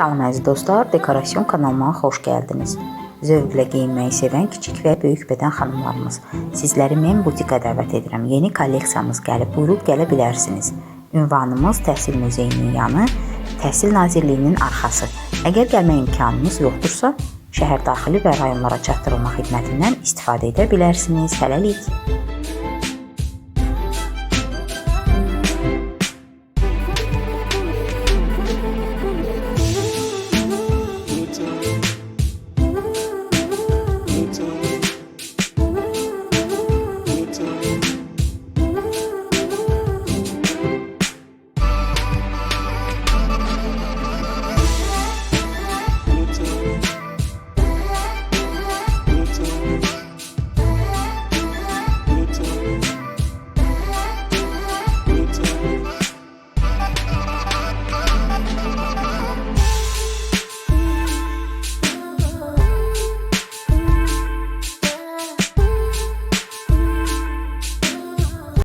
Salam əziz dostlar, dekorasyon kanalıma xoş gəldiniz. Zövqlə geyinməyi sevən kiçik və böyük bədən xanımlarımız, sizləri Men butika dəvət edirəm. Yeni kolleksiyamız gəlib, buyurub gələ bilərsiniz. Ünvanımız Təhsil Muzeyinin yanı, Təhsil Nazirliyinin arxası. Əgər gəlmə imkanınız yoxdursa, şəhər daxili və rayonlara çatdırılma xidmətindən istifadə edə bilərsiniz. Hələlik.